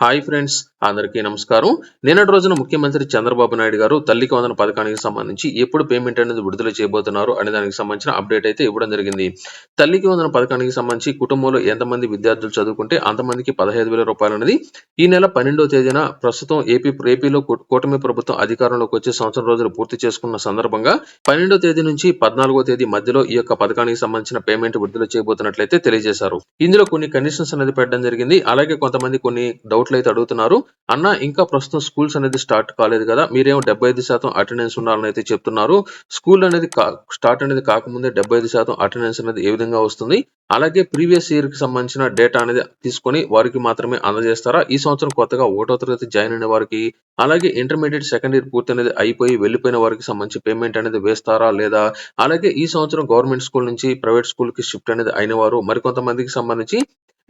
Hi friends అందరికీ నమస్కారం. నిన్నటి రోజున ముఖ్యమంత్రి చంద్రబాబు నాయుడు గారు తల్లికి వందన పథకానికి సంబంధించి ఎప్పుడు పేమెంట్ అనేది విడుదల చేయబోతున్నారు అనే దానికి సంబంధించిన అప్డేట్ అయితే ఇవ్వడం జరిగింది. తల్లికి వందన పథకానికి సంబంధించి కుటుంబంలో ఎంతమంది విద్యార్థులు చదువుకుంటే అంతమందికి పదహైదు వేల రూపాయలు అనేది ఈ నెల పన్నెండో తేదీన ప్రస్తుతం ఏపీ ఏపీలో కూటమి ప్రభుత్వం అధికారంలోకి వచ్చే సంవత్సరం రోజులు పూర్తి చేసుకున్న సందర్భంగా పన్నెండో తేదీ నుంచి పద్నాలుగో తేదీ మధ్యలో ఈ యొక్క పథకానికి సంబంధించిన పేమెంట్ విడుదల చేయబోతున్నట్లయితే తెలియజేశారు. ఇందులో కొన్ని కండిషన్స్ అనేది పెట్టడం జరిగింది. అలాగే కొంతమంది కొన్ని డౌట్ డౌట్లు అయితే అడుగుతున్నారు. అన్న ఇంకా ప్రస్తుతం స్కూల్స్ అనేది స్టార్ట్ కాలేదు కదా. మీరేమో డెబ్బై ఐదు శాతం అటెండెన్స్ ఉండాలని అయితే చెప్తున్నారు. స్కూల్ అనేది స్టార్ట్ అనేది కాకముందే డెబ్బై ఐదు శాతం అటెండెన్స్ అనేది ఏ విధంగా వస్తుంది? అలాగే ప్రీవియస్ ఇయర్కి సంబంధించిన డేటా అనేది తీసుకొని వారికి మాత్రమే అందజేస్తారా? ఈ సంవత్సరం కొత్తగా ఒకటో తరగతి జాయిన్ అయిన వారికి అలాగే ఇంటర్మీడియట్ సెకండ్ ఇయర్ పూర్తి అనేది అయిపోయి వెళ్ళిపోయిన వారికి సంబంధించి పేమెంట్ అనేది వేస్తారా లేదా? అలాగే ఈ సంవత్సరం గవర్నమెంట్ స్కూల్ నుంచి ప్రైవేట్ స్కూల్కి షిఫ్ట్ అనేది అయిన వారు మరికొంతమందికి సంబంధించి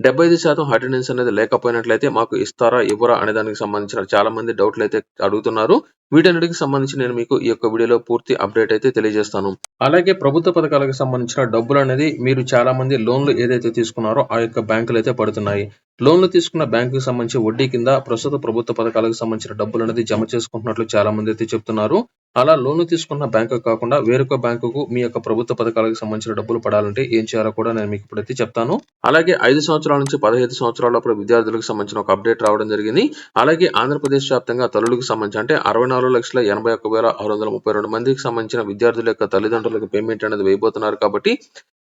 డెబ్బై ఐదు శాతం అటెండెన్స్ అనేది లేకపోయినట్లయితే మాకు ఇస్తారా ఇవ్వరా అనే దానికి సంబంధించిన చాలా మంది డౌట్లు అయితే అడుగుతున్నారు. వీటన్నిటికి సంబంధించి నేను మీకు ఈ యొక్క వీడియోలో పూర్తి అప్డేట్ అయితే తెలియజేస్తాను. అలాగే ప్రభుత్వ పథకాలకు సంబంధించిన డబ్బులు అనేది మీరు చాలా మంది లోన్లు ఏదైతే తీసుకున్నారో ఆ యొక్క బ్యాంకులు అయితే పడుతున్నాయి. లోన్లు తీసుకున్న బ్యాంకుకి సంబంధించి వడ్డీ కింద ప్రస్తుత ప్రభుత్వ పథకాలకు సంబంధించిన డబ్బులు అనేది జమ చేసుకుంటున్నట్లు చాలా మంది అయితే చెప్తున్నారు. అలా లోన్ తీసుకున్న బ్యాంకు కాకుండా వేరొక బ్యాంకుకు మీ యొక్క ప్రభుత్వ పథకాలకు సంబంధించిన డబ్బులు పడాలంటే ఏం చేయాలో కూడా నేను మీకు ఇప్పుడైతే చెప్తాను. అలాగే ఐదు సంవత్సరాల నుంచి పదహైదు సంవత్సరాల లోపల విద్యార్థులకు సంబంధించిన ఒక అప్డేట్ రావడం జరిగింది. అలాగే ఆంధ్రప్రదేశ్ వ్యాప్తంగా తల్లులకు సంబంధించి అంటే అరవై నాలుగు లక్షల ఎనభై ఒక్క వేల ఆరు వందల ముప్పై రెండు మందికి సంబంధించిన విద్యార్థుల యొక్క తల్లిదండ్రులకు పేమెంట్ అనేది వేయబోతున్నారు కాబట్టి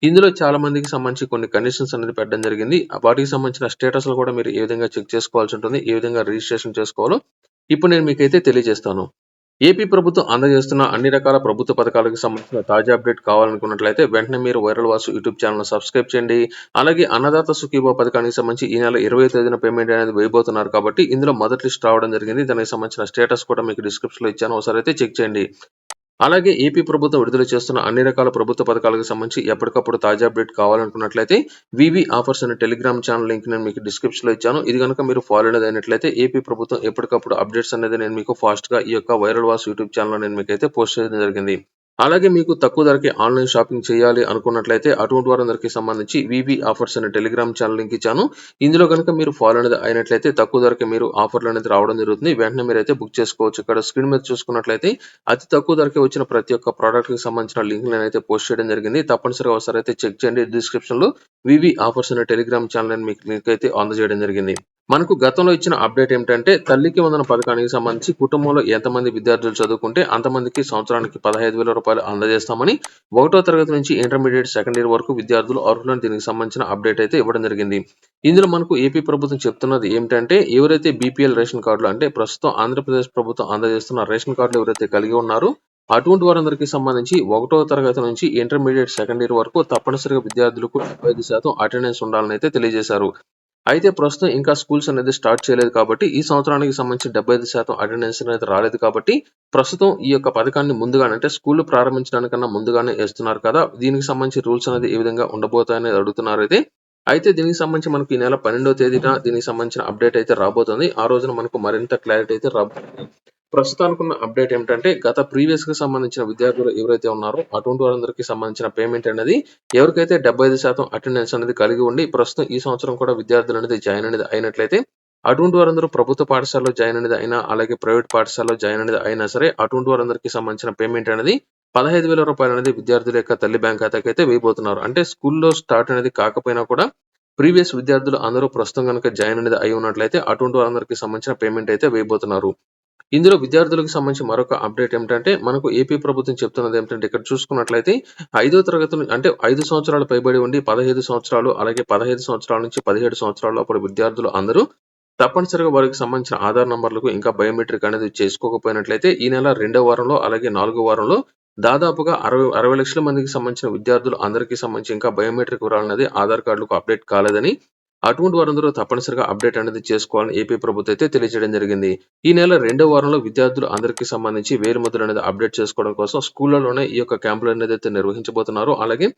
ఇందులో చాలా మందికి సంబంధించి కొన్ని కండిషన్స్ అనేది పెట్టడం జరిగింది. వాటికి సంబంధించిన స్టేటస్ కూడా మీరు ఏ విధంగా చెక్ చేసుకోవాల్సి ఉంటుంది ఏ విధంగా రిజిస్ట్రేషన్ చేసుకోవాలో ఇప్పుడు నేను మీకైతే తెలియజేస్తాను. ఏపీ ప్రభుత్వం అందజేస్తున్న అన్ని రకాల ప్రభుత్వ పథకాలకు సంబంధించిన తాజా అప్డేట్ కావాలనుకున్నట్లయితే వెంటనే మీరు viral Vasu YouTube channel subscribe చేయండి. అలాగే అన్నదాత సుఖీభో పథకానికి సంబంధించి ఈ నెల ఇరవై తేదీన పేమెంట్ అనేది వేయబోతున్నారు కాబట్టి ఇందులో మొదటి లిస్ట్ రావడం జరిగింది. దానికి సంబంధించిన స్టేటస్ కూడా మీకు డిస్క్రిప్షన్లో ఇచ్చాను. ఒకసారి అయితే చెక్ చేయండి. అలాగే ఏపీ ప్రభుత్వం విడుదల చేస్తున్న అన్ని రకాల ప్రభుత్వ పథకాలకు సంబంధించి ఎప్పటికప్పుడు తాజా అప్డేట్ కావాలనుకున్నట్లయితే వివి ఆఫర్స్ అనే టెలిగ్రామ్ ఛానల్ లింక్ నేను మీకు డిస్క్రిప్షన్లో ఇచ్చాను. ఇది కనుక మీరు ఫాలో అయినట్లయితే ఏపీ ప్రభుత్వం ఎప్పటికప్పుడు అప్డేట్స్ అనేది నేను మీకు ఫాస్ట్గా ఈ యొక్క వైరల్ వాస్ యూట్యూబ్ ఛానల్ నేను మీకు అయితే పోస్ట్ చేయడం జరిగింది. అలాగే మీకు తక్కువ ధరకి ఆన్లైన్ షాపింగ్ చేయాలి అనుకున్నట్లయితే అటువంటి వారందరికీ సంబంధించి వివి ఆఫర్స్ అనే టెలిగ్రామ్ ఛానల్ లింక్ ఇచ్చాను. ఇందులో కనుక మీరు ఫాలో అనేది అయినట్లయితే తక్కువ ధరకి మీరు ఆఫర్లు అనేది రావడం జరుగుతుంది. వెంటనే మీరు అయితే బుక్ చేసుకోవచ్చు. ఇక్కడ స్క్రీన్ మీద చూసుకున్నట్లయితే అతి తక్కువ ధరకే వచ్చిన ప్రతి ఒక్క ప్రోడక్ట్కి సంబంధించిన లింక్ నేనైతే అయితే పోస్ట్ చేయడం జరిగింది. తప్పనిసరిగా ఒకసారి అయితే చెక్ చేయండి. డిస్క్రిప్షన్లో వివి ఆఫర్స్ అనే టెలిగ్రామ్ ఛానల్ మీకు లింక్ అయితే అందజేయడం జరిగింది. మనకు గతంలో ఇచ్చిన అప్డేట్ ఏమిటంటే తల్లికి వందన పథకానికి సంబంధించి కుటుంబంలో ఎంతమంది విద్యార్థులు చదువుకుంటే అంతమందికి సంవత్సరానికి పదహైదు వేల రూపాయలు అందజేస్తామని ఒకటో తరగతి నుంచి ఇంటర్మీడియట్ సెకండ్ ఇయర్ వరకు విద్యార్థులు అర్హులను దీనికి సంబంధించిన అప్డేట్ అయితే ఇవ్వడం జరిగింది. ఇందులో మనకు ఏపీ ప్రభుత్వం చెప్తున్నది ఏమిటంటే ఎవరైతే బీపీఎల్ రేషన్ కార్డులు అంటే ప్రస్తుతం ఆంధ్రప్రదేశ్ ప్రభుత్వం అందజేస్తున్న రేషన్ కార్డులు ఎవరైతే కలిగి ఉన్నారో అటువంటి వారందరికీ సంబంధించి ఒకటో తరగతి నుంచి ఇంటర్మీడియట్ సెకండ్ ఇయర్ వరకు తప్పనిసరిగా విద్యార్థులకు డెబ్బై ఐదు శాతం అటెండెన్స్ ఉండాలని అయితే తెలియజేశారు. అయితే ప్రస్తుతం ఇంకా స్కూల్స్ అనేది స్టార్ట్ చేయలేదు కాబట్టి ఈ సంవత్సరానికి సంబంధించి డెబ్బై ఐదు శాతం అటెండెన్స్ అనేది రాలేదు కాబట్టి ప్రస్తుతం ఈ యొక్క పథకాన్ని ముందుగానే అంటే స్కూల్ ప్రారంభించడానికన్నా ముందుగానే వేస్తున్నారు కదా. దీనికి సంబంధించి రూల్స్ అనేది ఏ విధంగా ఉండబోతాయనేది అడుగుతున్నారు అయితే. అయితే దీనికి సంబంధించి మనకి ఈ నెల పన్నెండో తేదీన దీనికి సంబంధించిన అప్డేట్ అయితే రాబోతుంది. ఆ రోజున మనకు మరింత క్లారిటీ అయితే రాబోతుంది. ప్రస్తుతానికి ఉన్న అప్డేట్ ఏమిటంటే గత ప్రీవియస్కి సంబంధించిన విద్యార్థులు ఎవరైతే ఉన్నారో అటువంటి వారందరికీ సంబంధించిన పేమెంట్ అనేది ఎవరికైతే డెబ్బై ఐదు శాతం అటెండెన్స్ అనేది కలిగి ఉండి ప్రస్తుతం ఈ సంవత్సరం కూడా విద్యార్థులు అనేది జాయిన్ అనేది అయినట్లయితే అటువంటి వారందరూ ప్రభుత్వ పాఠశాలలో జాయిన్ అనేది అయినా అలాగే ప్రైవేట్ పాఠశాలలో జాయిన్ అనేది అయినా సరే అటువంటి వారందరికీ సంబంధించిన పేమెంట్ అనేది పదహైదు వేల రూపాయలు అనేది విద్యార్థుల యొక్క తల్లి బ్యాంక్ ఖాతాకి అయితే వేయబోతున్నారు. అంటే స్కూల్లో స్టార్ట్ అనేది కాకపోయినా కూడా ప్రీవియస్ విద్యార్థులు అందరూ ప్రస్తుతం కనుక జాయిన్ అనేది అయి ఉన్నట్లయితే అటువంటి వారందరికీ సంబంధించిన పేమెంట్ అయితే వేయబోతున్నారు. ఇందులో విద్యార్థులకు సంబంధించి మరొక అప్డేట్ ఏమిటంటే మనకు ఏపీ ప్రభుత్వం చెప్తున్నది ఏమిటంటే ఇక్కడ చూసుకున్నట్లయితే ఐదో తరగతి అంటే ఐదు సంవత్సరాలు పైబడి ఉండి పదహైదు సంవత్సరాలు అలాగే పదహైదు సంవత్సరాల నుంచి పదిహేడు సంవత్సరాల లోపల విద్యార్థులు అందరూ తప్పనిసరిగా వారికి సంబంధించిన ఆధార్ నంబర్లకు ఇంకా బయోమెట్రిక్ అనేది చేసుకోకపోయినట్లయితే ఈ నెల రెండో వారంలో అలాగే నాలుగో వారంలో దాదాపుగా అరవై అరవై లక్షల మందికి సంబంధించిన విద్యార్థులు అందరికీ సంబంధించి ఇంకా బయోమెట్రిక్ వివరాలు అనేది ఆధార్ కార్డులకు అప్డేట్ కాలేదని అటువంటి వారందరూ తప్పనిసరిగా అప్డేట్ అనేది చేసుకోవాలని ఏపీ ప్రభుత్వం అయితే తెలియజేయడం జరిగింది. ఈ నెల రెండో వారంలో విద్యార్థులు అందరికీ సంబంధించి వేలు ముద్రలు అనేది అప్డేట్ చేసుకోవడం కోసం స్కూళ్ళలోనే ఈ యొక్క క్యాంపులు అనేది అయితే నిర్వహించబోతున్నారు. అలాగే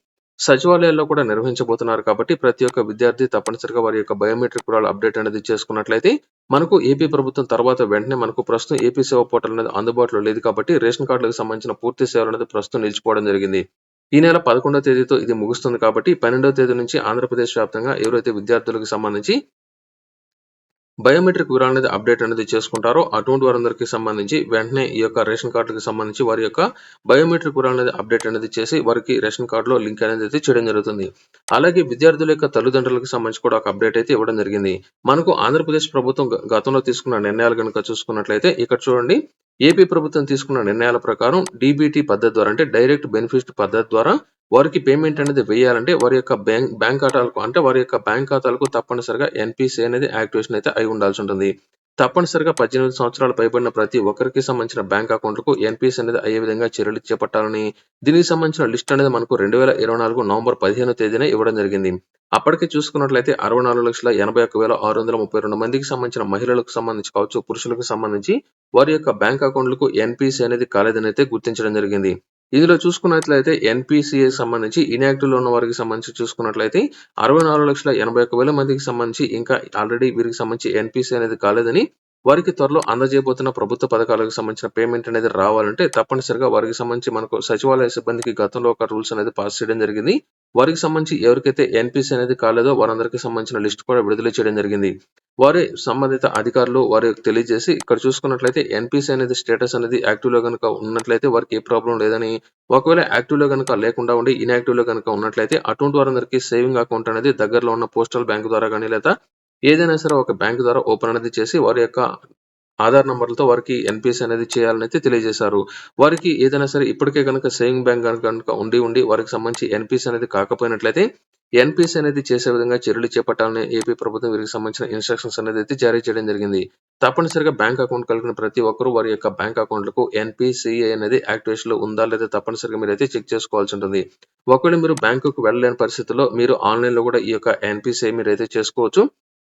సచివాలయాల్లో కూడా నిర్వహించబోతున్నారు కాబట్టి ప్రతి ఒక్క విద్యార్థి తప్పనిసరిగా వారి యొక్క బయోమెట్రిక్ కూడా అప్డేట్ అనేది చేసుకున్నట్లయితే మనకు ఏపీ ప్రభుత్వం తర్వాత వెంటనే మనకు ప్రస్తుతం ఏపీ సేవ పోర్టల్ అనేది అందుబాటులో లేదు కాబట్టి రేషన్ కార్డులకు సంబంధించిన పూర్తి సేవలు అనేది ప్రస్తుతం నిలిచిపోవడం జరిగింది. ఈ నెల పదకొండవ తేదీతో ఇది ముగుస్తుంది కాబట్టి పన్నెండవ తేదీ నుంచి ఆంధ్రప్రదేశ్ వ్యాప్తంగా ఎవరైతే విద్యార్థులకు సంబంధించి బయోమెట్రిక్ వివరాలు అనేది అప్డేట్ అనేది చేసుకుంటారో అటువంటి వారందరికీ సంబంధించి వెంటనే ఈ యొక్క రేషన్ కార్డులకు సంబంధించి వారి యొక్క బయోమెట్రిక్ వివరాలు అనేది అప్డేట్ అనేది చేసి వారికి రేషన్ కార్డులో లింక్ అనేది అయితే చేయడం జరుగుతుంది. అలాగే విద్యార్థుల యొక్క తల్లిదండ్రులకు సంబంధించి కూడా ఒక అప్డేట్ అయితే ఇవ్వడం జరిగింది. మనకు ఆంధ్రప్రదేశ్ ప్రభుత్వం గతంలో తీసుకున్న నిర్ణయాలు కనుక చూసుకున్నట్లయితే ఇక్కడ చూడండి. ఏపీ ప్రభుత్వం తీసుకున్న నిర్ణయాల ప్రకారం డీబీటీ పద్ధతి ద్వారా అంటే డైరెక్ట్ బెనిఫిట్ పద్ధతి ద్వారా వారికి పేమెంట్ అనేది వేయాలంటే వారి యొక్క బ్యాంక్ బ్యాంక్ ఖాతాలకు అంటే వారి యొక్క బ్యాంక్ ఖాతాలకు తప్పనిసరిగా ఎన్పిసి అనేది యాక్టివేషన్ అయితే అయి ఉండాల్సి ఉంటుంది. తప్పనిసరిగా పద్దెనిమిది సంవత్సరాలు పైబడిన ప్రతి ఒక్కరికి సంబంధించిన బ్యాంక్ అకౌంట్లకు ఎన్పిసి అనేది అయ్యే విధంగా చర్యలు చేపట్టాలని దీనికి సంబంధించిన లిస్ట్ అనేది మనకు రెండు వేల ఇరవై నాలుగు నవంబర్ పదిహేను తేదీన ఇవ్వడం జరిగింది. అప్పటికి చూసుకున్నట్లయితే అరవై నాలుగు లక్షల ఎనభై ఒక్క వేల ఆరు వందల ముప్పై రెండు మందికి సంబంధించిన మహిళలకు సంబంధించి కావచ్చు పురుషులకు సంబంధించి వారి యొక్క బ్యాంక్ అకౌంట్లకు ఎన్పిసి అనేది కాలేదని అయితే గుర్తించడం జరిగింది. ఇందులో చూసుకున్నట్లయితే ఎన్పిసిఏ సంబంధించి ఇన్యాక్టివ్లో ఉన్న వారికి సంబంధించి చూసుకున్నట్లయితే అరవై నాలుగు లక్షల ఎనభై ఒక్క వేల మందికి సంబంధించి ఇంకా ఆల్రెడీ వీరికి సంబంధించి ఎన్పిసి అనేది కాలేదని వారికి త్వరలో అందజేయబోతున్న ప్రభుత్వ పథకాలకు సంబంధించిన పేమెంట్ అనేది రావాలంటే తప్పనిసరిగా వారికి సంబంధించి మనకు సచివాలయ సిబ్బందికి గతంలో ఒక రూల్స్ అనేది పాస్ చేయడం జరిగింది. వారికి సంబంధించి ఎవరికైతే ఎన్పిసి అనేది కాలేదో వారందరికీ సంబంధించిన లిస్ట్ కూడా విడుదల చేయడం జరిగింది. వారి సంబంధిత అధికారులు వారి తెలియజేసి ఇక్కడ చూసుకున్నట్లయితే ఎన్పిసి అనేది స్టేటస్ అనేది యాక్టివ్లో కనుక ఉన్నట్లయితే వారికి ఏ ప్రాబ్లం లేదని ఒకవేళ యాక్టివ్లో కనుక లేకుండా ఉండి ఇన్యాక్టివ్లో కనుక ఉన్నట్లయితే అటువంటి వారందరికీ సేవింగ్ అకౌంట్ అనేది దగ్గరలో ఉన్న పోస్టల్ బ్యాంక్ ద్వారా కానీ లేదా ఏదైనా సరే ఒక బ్యాంక్ ద్వారా ఓపెన్ అనేది చేసి వారి యొక్క ఆధార్ నంబర్లతో వారికి ఎన్పిఎస్ అనేది చేయాలని అయితే తెలియజేశారు. వారికి ఏదైనా సరే ఇప్పటికే కనుక సేవింగ్ బ్యాంక్ కనుక ఉండి ఉండి వారికి సంబంధించి ఎన్పిఎస్ అనేది కాకపోయినట్లయితే ఎన్పిసి అనేది చేసే విధంగా చర్యలు చేపట్టాలని ఏపీ ప్రభుత్వం వీరికి సంబంధించిన ఇన్స్ట్రక్షన్స్ అనేది అయితే జారీ చేయడం జరిగింది. తప్పనిసరిగా బ్యాంక్ అకౌంట్ కలిగిన ప్రతి ఒక్కరూ వారి యొక్క బ్యాంక్ అకౌంట్లకు ఎన్పిసిఐ అనేది యాక్టివేషన్లో ఉందా లేదా తప్పనిసరిగా మీరు అయితే చెక్ చేసుకోవాల్సి ఉంటుంది. ఒకవేళ మీరు బ్యాంకుకు వెళ్ళలేని పరిస్థితుల్లో మీరు ఆన్లైన్లో కూడా ఈ యొక్క ఎన్పిసిఐ మీరు అయితే చేసుకోవచ్చు.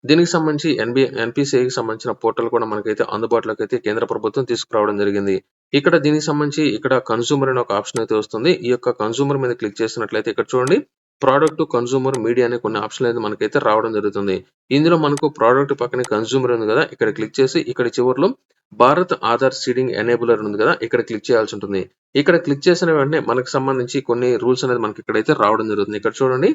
దీనికి సంబంధించి ఎన్బి ఎన్పిసిఐకి సంబంధించిన పోర్టల్ కూడా మనకైతే అందుబాటులోకి అయితే కేంద్ర ప్రభుత్వం తీసుకురావడం జరిగింది. ఇక్కడ దీనికి సంబంధించి ఇక్కడ కన్సూమర్ అనే ఒక ఆప్షన్ అయితే వస్తుంది. ఈ యొక్క కన్సూమర్ మీద క్లిక్ చేసినట్లయితే ఇక్కడ చూడండి. ప్రోడక్ట్ కన్సూమర్ మీడియా అనే కొన్ని ఆప్షన్లు అయితే మనకైతే రావడం జరుగుతుంది. ఇందులో మనకు ప్రోడక్ట్ పక్కనే కన్సూమర్ ఉంది కదా. ఇక్కడ క్లిక్ చేసి ఇక్కడ చివరిలో భారత్ ఆధార్ సీడింగ్ ఎనేబులర్ ఉంది కదా. ఇక్కడ క్లిక్ చేయాల్సి ఉంటుంది. ఇక్కడ క్లిక్ చేసిన వెంటనే మనకు సంబంధించి కొన్ని రూల్స్ అనేది మనకి ఇక్కడైతే రావడం జరుగుతుంది. ఇక్కడ చూడండి.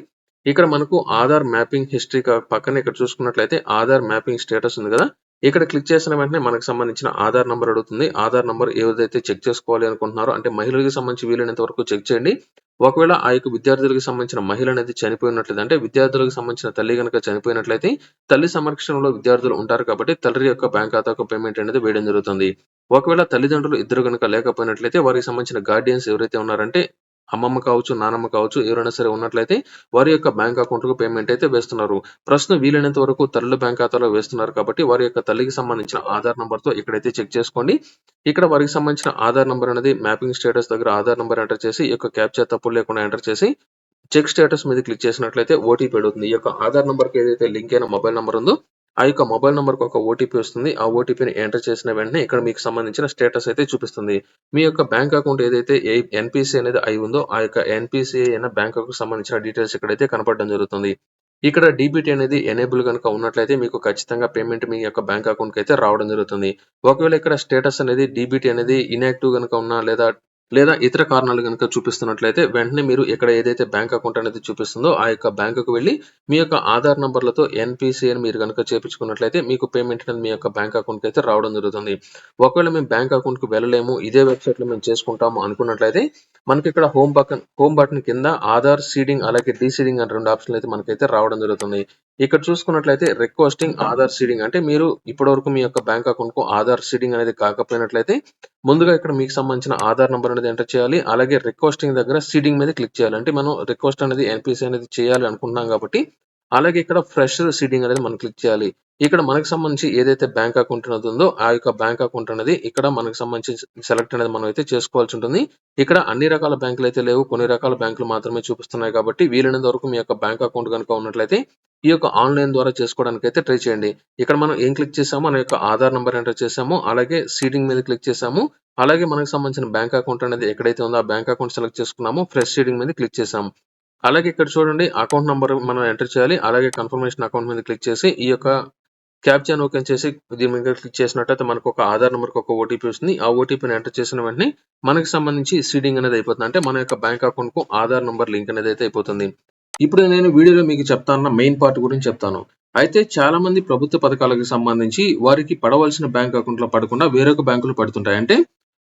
ఇక్కడ మనకు ఆధార్ మ్యాపింగ్ హిస్టరీ పక్కన ఇక్కడ చూసుకున్నట్లయితే ఆధార్ మ్యాపింగ్ స్టేటస్ ఉంది కదా. ఇక్కడ క్లిక్ చేసిన వెంటనే మనకు సంబంధించిన ఆధార్ నంబర్ అడుగుతుంది. ఆధార్ నంబర్ ఏదైతే చెక్ చేసుకోవాలి అనుకుంటున్నారో అంటే మహిళలకు సంబంధించి వీలైనంత వరకు చెక్ చేయండి. ఒకవేళ ఆ యొక్క విద్యార్థులకు సంబంధించిన మహిళ అనేది చనిపోయినట్లయితే అంటే విద్యార్థులకు సంబంధించిన తల్లి కనుక చనిపోయినట్లయితే తల్లి సంరక్షణలో విద్యార్థులు ఉంటారు కాబట్టి తల్లి యొక్క బ్యాంక్ ఖాతాకు పేమెంట్ అనేది వేయడం జరుగుతుంది. ఒకవేళ తల్లిదండ్రులు ఇద్దరు కనుక లేకపోయినట్లయితే వారికి సంబంధించిన గార్డియన్స్ ఎవరైతే ఉన్నారంటే అమ్మమ్మ కావచ్చు నానమ్మ కావచ్చు ఎవరైనా సరే ఉన్నట్లయితే వారి యొక్క బ్యాంక్ అకౌంట్కు పేమెంట్ అయితే వేస్తున్నారు. ప్రస్తుతం వీలైనంత వరకు తల్లుల బ్యాంక్ ఖాతాలో వేస్తున్నారు కాబట్టి వారి యొక్క తల్లికి సంబంధించిన ఆధార్ నంబర్తో ఇక్కడైతే చెక్ చేసుకోండి. ఇక్కడ వారికి సంబంధించిన ఆధార్ నెంబర్ అనేది మ్యాపింగ్ స్టేటస్ దగ్గర ఆధార్ నెంబర్ ఎంటర్ చేసి ఈ యొక్క క్యాప్చా తప్పులు లేకుండా ఎంటర్ చేసి చెక్ స్టేటస్ మీద క్లిక్ చేసినట్లయితే ఓటీపీ అడుగుతుంది. ఈ యొక్క ఆధార్ నెంబర్కి ఏదైతే లింక్ అయిన మొబైల్ నెంబర్ ఉందో ఆ యొక్క మొబైల్ నెంబర్కి ఒక ఓటీపీ వస్తుంది. ఆ ఓటీపీని ఎంటర్ చేసిన వెంటనే ఇక్కడ మీకు సంబంధించిన స్టేటస్ అయితే చూపిస్తుంది. మీ యొక్క బ్యాంక్ అకౌంట్ ఏదైతే ఎన్పిసి అనేది అయి ఉందో ఆ యొక్క ఎన్పిసి అయిన బ్యాంక్ అకౌంట్ సంబంధించిన డీటెయిల్స్ ఇక్కడైతే కనపడడం జరుగుతుంది. ఇక్కడ డీబీటీ అనేది ఎనేబుల్ కనుక ఉన్నట్లయితే మీకు ఖచ్చితంగా పేమెంట్ మీ యొక్క బ్యాంక్ అకౌంట్కి అయితే రావడం జరుగుతుంది. ఒకవేళ ఇక్కడ స్టేటస్ అనేది డీబీటీ అనేది ఇన్యాక్టివ్ కనుక ఉన్నా లేదా లేదా ఇతర కారణాలు కనుక చూపిస్తున్నట్లయితే వెంటనే మీరు ఇక్కడ ఏదైతే బ్యాంక్ అకౌంట్ అనేది చూపిస్తుందో ఆ యొక్క బ్యాంకుకు వెళ్ళి మీ యొక్క ఆధార్ నంబర్లతో ఎన్పిసిఐని మీరు కనుక చేపించుకున్నట్లయితే మీకు పేమెంట్ అనేది మీ యొక్క బ్యాంక్ అకౌంట్కి అయితే రావడం జరుగుతుంది. ఒకవేళ మేము బ్యాంక్ అకౌంట్కి వెళ్ళలేము ఇదే వెబ్సైట్లో మేము చేసుకుంటాము అనుకున్నట్లయితే మనకి ఇక్కడ హోమ్ బటన్ హోమ్ బటన్ కింద ఆధార్ సీడింగ్ అలాగే డీసీడింగ్ అనే రెండు ఆప్షన్లు అయితే మనకైతే రావడం జరుగుతుంది. ఇక్కడ చూసుకున్నట్లయితే రిక్వెస్టింగ్ ఆధార్ సీడింగ్ అంటే మీరు ఇప్పటివరకు మీ యొక్క బ్యాంక్ అకౌంట్కు ఆధార్ సీడింగ్ అనేది కాకపోయినట్లయితే ముందుగా ఇక్కడ మీకు సంబంధించిన ఆధార్ నెంబర్ అనేది ఎంటర్ చేయాలి. అలాగే రిక్వెస్టింగ్ దగ్గర సీడింగ్ మీద క్లిక్ చేయాలి. అంటే మనం రిక్వెస్ట్ అనేది ఎన్పిసి అనేది చేయాలి అనుకుంటున్నాం కాబట్టి అలాగే ఇక్కడ ఫ్రెష్ సీడింగ్ అనేది మనం క్లిక్ చేయాలి. ఇక్కడ మనకు సంబంధించి ఏదైతే బ్యాంక్ అకౌంట్ అనేది ఉందో ఆ యొక్క బ్యాంక్ అకౌంట్ అనేది ఇక్కడ మనకు సంబంధించి సెలెక్ట్ అనేది మనం అయితే చేసుకోవాల్సి ఉంటుంది. ఇక్కడ అన్ని రకాల బ్యాంకులు అయితే లేవు. కొన్ని రకాల బ్యాంకులు మాత్రమే చూపిస్తున్నాయి కాబట్టి వీలైనంత వరకు మీ యొక్క బ్యాంక్ అకౌంట్ కనుక ఉన్నట్లయితే ఈ యొక్క ఆన్లైన్ ద్వారా చేసుకోవడానికి అయితే ట్రై చేయండి. ఇక్కడ మనం ఏం క్లిక్ చేసామో మన యొక్క ఆధార్ నెంబర్ ఎంటర్ చేసాము అలాగే సీడింగ్ మీద క్లిక్ చేసాము అలాగే మనకు సంబంధించిన బ్యాంక్ అకౌంట్ అనేది ఎక్కడైతే ఉందో ఆ బ్యాంక్ అకౌంట్ సెలెక్ట్ చేసుకున్నామో ఫ్రెష్ సీడింగ్ మీద క్లిక్ చేసాము అలాగే ఇక్కడ చూడండి అకౌంట్ నెంబర్ మనం ఎంటర్ చేయాలి. అలాగే కన్ఫర్మేషన్ అకౌంట్ మీద క్లిక్ చేసి ఈ యొక్క క్యాప్చాన్ ఓపెన్ చేసి దీని మీద క్లిక్ చేసినట్టయితే మనకు ఒక ఆధార్ నెంబర్ ఒక ఓటీపీ వస్తుంది. ఆ ఓటీపీని ఎంటర్ చేసిన వెంటనే మనకి సంబంధించి సీడింగ్ అనేది అయిపోతుంది. అంటే మన యొక్క బ్యాంక్ అకౌంట్కు ఆధార్ నెంబర్ లింక్ అనేది అయితే అయిపోతుంది. ఇప్పుడు నేను వీడియోలో మీకు చెప్తాన్న మెయిన్ పార్ట్ గురించి చెప్తాను. అయితే చాలా మంది ప్రభుత్వ పథకాలకు సంబంధించి వారికి పడవలసిన బ్యాంక్ అకౌంట్‌లో పడకుండా వేరొక బ్యాంకులు పడుతుంటాయి. అంటే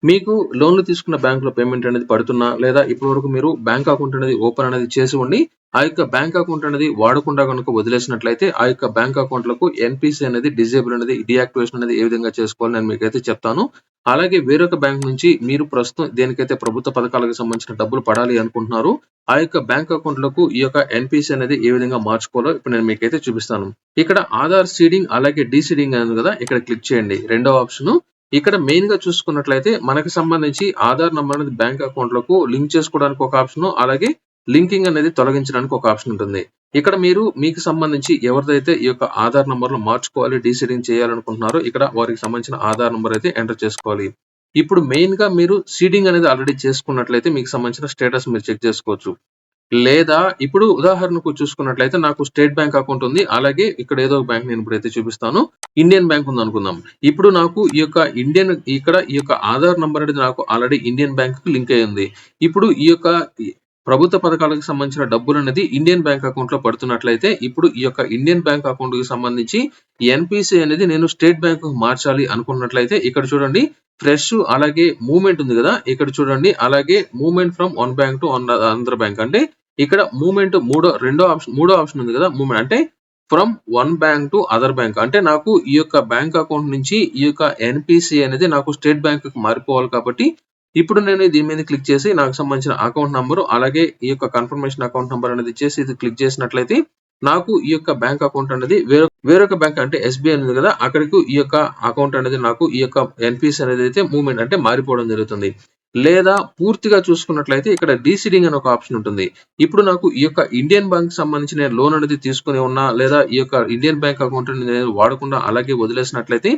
మీకు లోన్‌లు తీసుకున్న బ్యాంకులో పేమెంట్ అనేది పడుతున్నా లేదా ఇప్పటివరకు మీరు బ్యాంక్ అకౌంట్ అనేది ఓపెన్ అనేది చేసి ఉండి, ఆ యొక్క బ్యాంక్ అకౌంట్ అనేది వాడకుండా కనుక వదిలేసినట్లయితే ఆ యొక్క బ్యాంక్ అకౌంట్‌లకు ఎన్పిసి అనేది డిజేబుల్ అనేది డియాక్టివేషన్ అనేది ఏ విధంగా చేసుకోవాలని నేను మీకైతే చెప్తాను. అలాగే వేరొక బ్యాంక్ నుంచి మీరు ప్రస్తుతం దేనికైతే ప్రభుత్వ పథకాలకు సంబంధించిన డబ్బులు పడాలి అనుకుంటున్నారు ఆ యొక్క బ్యాంక్ అకౌంట్‌లకు ఈ యొక్క ఎన్పిసి అనేది ఏ విధంగా మార్చుకోవాలో ఇప్పుడు నేను మీకైతే చూపిస్తాను. ఇక్కడ ఆధార్ సీడింగ్ అలాగే డీసీడింగ్ అనేది కదా! ఇక్కడ క్లిక్ చేయండి. రెండో ఆప్షన్ ఇక్కడ మెయిన్గా చూసుకున్నట్లయితే మనకి సంబంధించి ఆధార్ నంబర్ అనేది బ్యాంక్ అకౌంట్‌లకు లింక్ చేసుకోవడానికి ఒక ఆప్షన్ అలాగే లింకింగ్ అనేది తొలగించడానికి ఒక ఆప్షన్ ఉంటుంది. ఇక్కడ మీరు మీకు సంబంధించి ఎవరిదైతే ఈ యొక్క ఆధార్ నంబర్‌లు మార్చుకోవాలి, డీసీడింగ్ చేయాలనుకుంటున్నారో ఇక్కడ వారికి సంబంధించిన ఆధార్ నంబర్ అయితే ఎంటర్ చేసుకోవాలి. ఇప్పుడు మెయిన్గా మీరు సీడింగ్ అనేది ఆల్రెడీ చేసుకున్నట్లయితే మీకు సంబంధించిన స్టేటస్ మీరు చెక్ చేసుకోవచ్చు. లేదా ఇప్పుడు ఉదాహరణకు చూసుకున్నట్లయితే నాకు స్టేట్ బ్యాంక్ అకౌంట్ ఉంది. అలాగే ఇక్కడ ఏదో ఒక బ్యాంక్ నేను ఇప్పుడైతే చూపిస్తాను. ఇండియన్ బ్యాంక్ ఉందనుకుందాం. ఇప్పుడు నాకు ఈ యొక్క ఇండియన్ ఇక్కడ ఈ యొక్క ఆధార్ నంబర్ అనేది నాకు ఆల్రెడీ ఇండియన్ బ్యాంక్‌కి లింక్ అయ్యింది. ఇప్పుడు ఈ యొక్క ప్రభుత్వ పథకాలకు సంబంధించిన డబ్బులు అనేది ఇండియన్ బ్యాంక్ అకౌంట్లో పడుతున్నట్లయితే ఇప్పుడు ఈ యొక్క ఇండియన్ బ్యాంక్ అకౌంట్కి సంబంధించి ఎన్పిసి అనేది నేను స్టేట్ బ్యాంక్ మార్చాలి అనుకున్నట్లయితే ఇక్కడ చూడండి ఫ్రెష్ అలాగే మూవ్‌మెంట్ ఉంది కదా ఇక్కడ చూడండి అలాగే movement from one bank to an bank అంటే ఇక్కడ మూవ్‌మెంట్ మూడో రెండో ఆప్షన్ మూడో ఆప్షన్ ఉంది కదా మూవ్‌మెంట్ అంటే from one bank to other bank అంటే నాకు ఈ యొక్క బ్యాంక్ అకౌంట్ నుంచి ఈ యొక్క ఎన్పిసి అనేది నాకు స్టేట్ బ్యాంక్ మారిపోవాలి కాబట్టి ఇప్పుడు నేను దీని మీద క్లిక్ చేసి నాకు సంబంధించిన అకౌంట్ నంబరు అలాగే ఈ యొక్క కన్ఫర్మేషన్ అకౌంట్ నంబర్ అనేది ఇచ్చేసి ఇది క్లిక్ చేసినట్లయితే నాకు ఈ యొక్క బ్యాంక్ అకౌంట్ అనేది వేరొక వేరొక బ్యాంక్ అంటే ఎస్‌బీఐ ఉంది కదా అక్కడికి ఈ యొక్క అకౌంట్ అనేది నాకు ఈ యొక్క ఎన్పిసి అనేది అయితే మూవ్‌మెంట్ అంటే మారిపోవడం జరుగుతుంది. లేదా పూర్తిగా చూసుకున్నట్లయితే ఇక్కడ డీసీడింగ్ అని ఒక ఆప్షన్ ఉంటుంది. ఇప్పుడు నాకు ఈ యొక్క ఇండియన్ బ్యాంక్‌కి సంబంధించి నేను లోన్ అనేది తీసుకొని ఉన్నా లేదా ఈ యొక్క ఇండియన్ బ్యాంక్ అకౌంట్ నేను వాడకుండా అలాగే వదిలేసినట్లయితే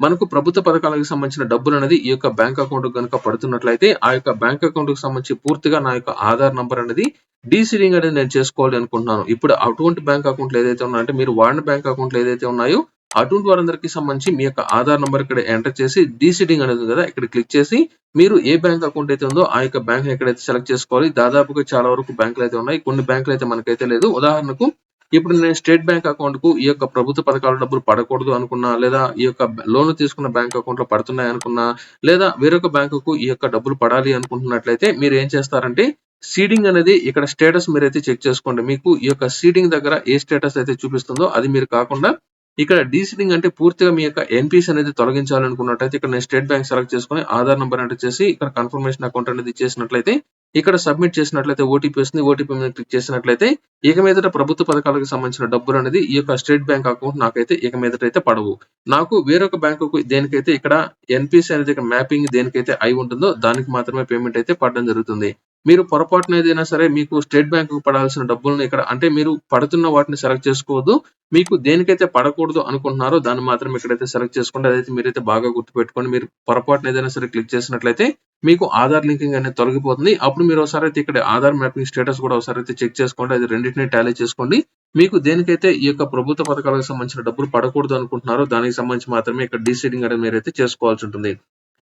మనకు ప్రభుత్వ పథకాలకు సంబంధించిన డబ్బులనేది ఈ యొక్క బ్యాంక్ అకౌంట్ గనుక పడుతున్నట్లయితే ఆ యొక్క బ్యాంక్ అకౌంట్కు సంబంధించి పూర్తిగా నా యొక్క ఆధార్ నంబర్ అనేది డీసీడింగ్ అనేది నేను చేసుకోవాలి అనుకుంటున్నాను. ఇప్పుడు అటువంటి బ్యాంక్ అకౌంట్‌లు ఏదైతే ఉన్నాయో అంటే మీరు వాడిన బ్యాంక్ అకౌంట్‌లు ఏదైతే ఉన్నాయో అటువంటి వారందరికీ సంబంధించి మీ యొక్క ఆధార్ నంబర్ ఇక్కడ ఎంటర్ చేసి డీసీడింగ్ అనేది కదా ఇక్కడ క్లిక్ చేసి మీరు ఏ బ్యాంక్ అకౌంట్ అయితే ఉందో ఆ యొక్క బ్యాంక్ ఇక్కడైతే సెలెక్ట్ చేసుకోవాలి. దాదాపుగా చాలా వరకు బ్యాంకులు అయితే ఉన్నాయి. కొన్ని బ్యాంకులు అయితే మనకైతే లేదు. ఉదాహరణకు ఇప్పుడు నేను స్టేట్ బ్యాంక్ అకౌంట్కు ఈ యొక్క ప్రభుత్వ పథకాల డబ్బులు పడకూడదు అనుకున్నా, లేదా ఈ యొక్క లోన్ తీసుకున్న బ్యాంక్ అకౌంట్‌లో పడుతున్నాయి అనుకున్నా, లేదా వేరొక బ్యాంకుకు ఈ యొక్క డబ్బులు పడాలి అనుకుంటున్నట్లయితే మీరు ఏం చేస్తారంటే సీడింగ్ అనేది ఇక్కడ స్టేటస్ మీరైతే చెక్ చేసుకోండి. మీకు ఈ యొక్క సీడింగ్ దగ్గర ఏ స్టేటస్ అయితే చూపిస్తుందో అది మీరు కాకుండా ఇక్కడ డీసీడింగ్ అంటే పూర్తిగా మీ యొక్క ఎన్పిఎస్ అనేది తొలగించాలనుకున్నట్టయితే ఇక్కడ నేను స్టేట్ బ్యాంక్ సెలెక్ట్ చేసుకొని ఆధార్ నెంబర్ ఎంటర్ చేసి ఇక్కడ కన్ఫర్మేషన్ అకౌంట్ అనేది ఇచ్చేసినట్లయితే ఇక్కడ సబ్మిట్ చేసినట్లయితే ఓటీపీ వస్తుంది. ఓటీపీ మీద క్లిక్ చేసినట్లయితే ఇక మీదట ప్రభుత్వ పథకాలకు సంబంధించిన డబ్బులు అనేది ఈ యొక్క స్టేట్ బ్యాంక్ అకౌంట్ నాకైతే ఇక మీదట అయితే పడవు. నాకు వేరొక బ్యాంకుకు దేనికైతే ఇక్కడ ఎన్పిఎస్ అనేది ఇక్కడ మ్యాపింగ్ దేనికైతే అయి ఉంటుందో దానికి మాత్రమే పేమెంట్ అయితే పడడం జరుగుతుంది. మీరు పొరపాటున ఏదైనా సరే మీకు స్టేట్ బ్యాంకు పడాల్సిన డబ్బులను ఇక్కడ అంటే మీరు పడుతున్న వాటిని సెలెక్ట్ చేసుకోవద్దు. మీకు దేనికైతే పడకూడదు అనుకుంటున్నారో దాన్ని మాత్రం ఇక్కడైతే సెలెక్ట్ చేసుకోండి. అదైతే మీరైతే బాగా గుర్తుపెట్టుకోండి. మీరు పొరపాటున ఏదైనా సరే క్లిక్ చేసినట్లయితే మీకు ఆధార్ లింకింగ్ అనేది తొలగిపోతుంది. అప్పుడు మీరు ఒకసారి అయితే ఇక్కడ ఆధార్ మ్యాపింగ్ స్టేటస్ కూడా ఒకసారి అయితే చెక్ చేసుకోండి. అది రెండిటిని టాలీ చేసుకోండి. మీకు దేనికైతే ఈ యొక్క ప్రభుత్వ పథకాలకు సంబంధించిన డబ్బులు పడకూడదు అనుకుంటున్నారో దానికి సంబంధించి మాత్రమే ఇక్కడ డీసీడింగ్ అనేది మీరైతే చేసుకోవాల్సి ఉంటుంది.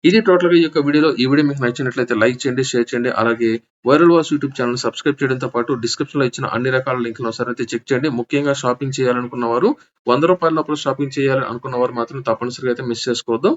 ఇది టోటల్‌గా ఈ యొక్క వీడియోలో. ఈ వీడియో మీకు నచ్చినట్లయితే లైక్ చేయండి, షేర్ చేయండి. అలాగే viral Vasu YouTube channel subscribe చేయడంతో పాటు డిస్క్రిప్షన్‌లో ఇచ్చిన అన్ని రకాల లింక్‌లను ఒకసారి అయితే చెక్ చేయండి. ముఖ్యంగా షాపింగ్ చేయాలనుకున్న వారు వంద రూపాయల లోపల షాపింగ్ చేయాలి అనుకున్న వారు మాత్రం తప్పనిసరిగా అయితే మిస్ చేసుకోవద్దు.